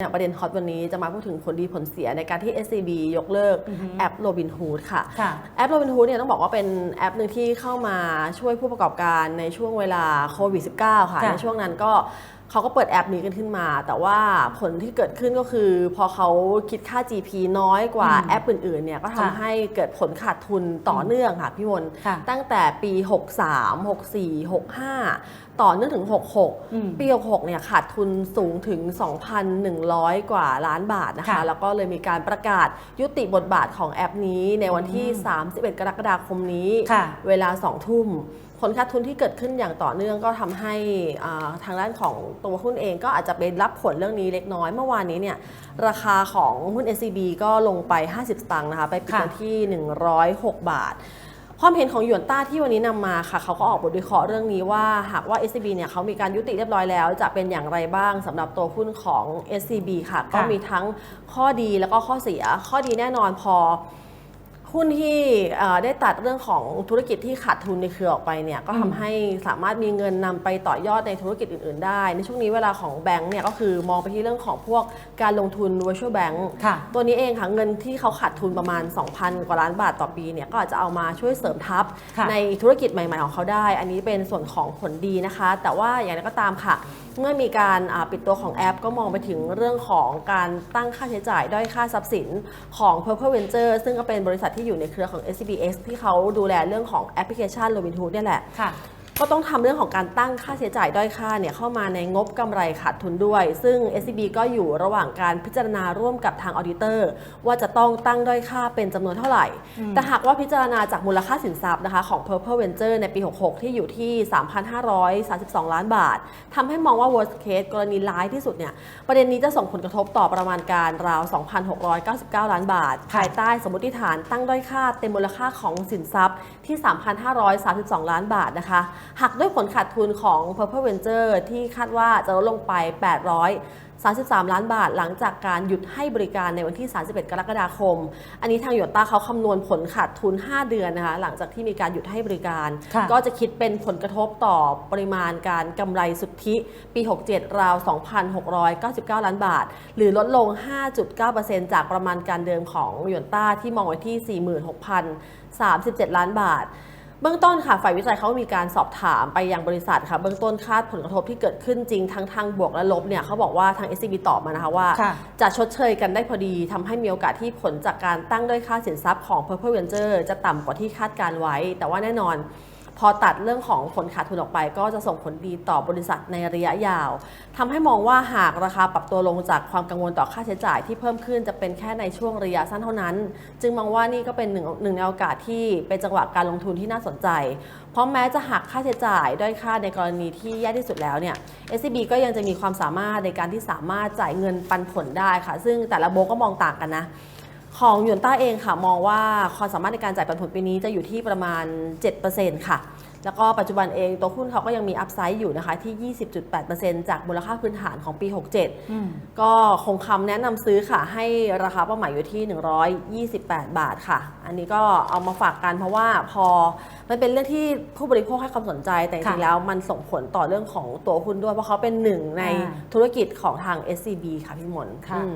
เนี่ยประเด็นฮอตวันนี้จะมาพูดถึงผลดีผลเสียในการที่ SCB ยกเลิกอือฮึแอป Robinhood ค่ะค่ะ แอป Robinhood เนี่ยต้องบอกว่าเป็นแอปหนึ่งที่เข้ามาช่วยผู้ประกอบการในช่วงเวลาโควิด -19 ค่ะค่ะในช่วงนั้นก็ เขาก็เปิดแอปนี้กันขึ้นมา แต่ว่าผลที่เกิดขึ้นก็คือ พอเขาคิดค่า GP น้อยกว่าอืมแอปอื่นๆเนี่ยก็ค่ะทำให้เกิดผลขาดทุนต่อเนื่องค่ะพี่มนค่ะตั้งแต่ปี 63 64 65 ต่อเนื่องถึง 66อืมปี 66 เนี่ยขาดทุนสูงถึง 2,100 กว่าล้านบาทนะคะค่ะแล้วก็เลยมีการประกาศยุติบทบาทของแอปนี้ในวันที่ 31 กรกฎาคมนี้ค่ะเวลา 2 ทุ่ม ผลขาดทุนที่เกิดขึ้นอย่างต่อเนื่องก็ทำให้ทางด้านของตัวหุ้นเองก็อาจจะไปรับผลเรื่องนี้เล็กน้อย เมื่อวานนี้เนี่ยราคาของหุ้น SCB ก็ลงไป 50 สตางค์นะคะไปปิดค่ะกันที่ 106 บาทความเห็นของหยวนต้าที่วันนี้นำมาค่ะเขาก็ออกบทวิเคราะห์เรื่องนี้ว่าหากว่า SCB เนี่ยเขามีการยุติเรียบร้อยแล้ว จะเป็นอย่างไรบ้างสำหรับตัวหุ้นของ SCB ค่ะ ก็มีทั้งข้อดีแล้วก็ข้อเสีย ข้อดีแน่นอนพอ หุ้นที่เอ่อได้ตัดเรื่องของธุรกิจที่ขาดทุนในเครือออกไปเนี่ยก็ทำให้สามารถมีเงินนำไปต่อยอดในธุรกิจอื่น ๆ ได้ ในช่วงนี้เวลาของแบงก์เนี่ยก็คือมองไปที่เรื่องของพวกการลงทุน virtual bank ค่ะตัวนี้เองค่ะเงินที่เขาขาดทุนประมาณ 2,000 กว่าล้านบาทต่อปีเนี่ยก็อาจจะเอามาช่วยเสริมทัพค่ะในธุรกิจใหม่ ๆ ของเขาได้ อันนี้เป็นส่วนของผลดีนะคะ แต่ว่าอย่างไรก็ตามค่ะ เมื่อมีการปิดตัวของแอป ก็มองไปถึงเรื่องของการตั้งค่าใช้จ่ายด้อยค่าทรัพย์สินของ Purple Venture ซึ่งก็เป็นบริษัทที่อยู่ในเครือของ SBX ที่เขาดูแลเรื่องของแอปพลิเคชัน Robinhood เนี่ยแหละค่ะ ก็ต้องทำเรื่องของการตั้งค่าใช้จ่ายด้อยค่าเนี่ยเข้ามาในงบกำไรขาดทุนด้วย ซึ่ง SCB ก็อยู่ระหว่างการพิจารณาร่วมกับทางออดิเตอร์ ว่าจะต้องตั้งด้อยค่าเป็นจำนวนเท่าไหร่อืมแต่หากว่าพิจารณาจากมูลค่าสินทรัพย์นะคะของ Purple Venture ในปี 66 ที่อยู่ที่ 3,532 ล้านบาททำให้มองว่า worst case กรณีร้ายที่สุดเนี่ยประเด็นนี้จะส่งผลกระทบต่อประมาณการราว 2,699 ล้านบาท ภายใต้สมมติฐานตั้งด้อยค่าเต็มมูลค่าของสินทรัพย์ ที่ 3,532 ล้านบาทนะคะ หักด้วยผลขาดทุนของ Purple Venture ที่คาดว่าจะลดลงไป 833 ล้านบาท หลังจากการหยุดให้บริการในวันที่ 31 กรกฎาคม อันนี้ทางโยต้าเขาคำนวณผลขาดทุน 5 เดือนนะคะ หลังจากที่มีการหยุดให้บริการค่ะก็จะคิดเป็นผลกระทบต่อปริมาณการกำไรสุทธิปี 67 ราว 2,699 ล้านบาท หรือลดลง 5.9%จากประมาณการเดิมของหยวนต้าที่มองไว้ที่ 46,037 ล้านบาท เบื้องต้นค่ะฝ่ายวิจัยเขามีการสอบถามไปยังบริษัทค่ะเบื้องต้นคาดผลกระทบที่เกิดขึ้นจริงทั้งทางบวกและลบเนี่ยเขาบอกว่าทาง SCB ตอบมานะคะว่าค่ะจะชดเชยกันได้พอดีทำให้มีโอกาสที่ผลจากการตั้งด้วยค่าสินทรัพย์ของ Purple Venture จะต่ำกว่าที่คาดการไว้ แต่ว่าแน่นอน พอตัดเรื่องของผลขาดทุนออกไป ก็จะส่งผลดีต่อบริษัทในระยะยาวทำให้มองว่าหากราคาปรับตัวลงจากความกังวลต่อค่าใช้จ่ายที่เพิ่มขึ้นจะเป็นแค่ในช่วงระยะสั้นเท่านั้น จึงมองว่านี่ก็เป็นหนึ่งหนึ่งในโอกาสที่เป็นจังหวะการลงทุนที่น่าสนใจ เพราะแม้จะหักค่าใช้จ่ายด้อยค่าในกรณีที่แย่ที่สุดแล้วเนี่ย SCB ก็ยังจะมีความสามารถในการที่สามารถจ่ายเงินปันผลได้ค่ะ ซึ่งแต่ละโบรกก็มองต่างกันนะ ของหยวนต้าเองค่ะมองว่าความสามารถในการจ่ายปันผลปีนี้จะอยู่ที่ประมาณ 7%ค่ะ แล้วก็ปัจจุบันเองตัวหุ้นเขาก็ยังมีอัพไซด์อยู่นะคะที่ 20.8%จากมูลค่าพื้นฐานของปี 67อืมก็คงคำแนะนำซื้อค่ะ ให้ราคาเป้าหมายอยู่ที่ 128 บาทค่ะ อันนี้ก็เอามาฝากกันเพราะว่าพอมันเป็นเรื่องที่ผู้บริโภคให้ความสนใจแต่จริงๆค่ะแล้วมันส่งผลต่อเรื่องของตัวหุ้นด้วยเพราะเขาเป็นหนึ่งในอ่าธุรกิจของทาง SCB ค่ะพี่มนค่ะอืม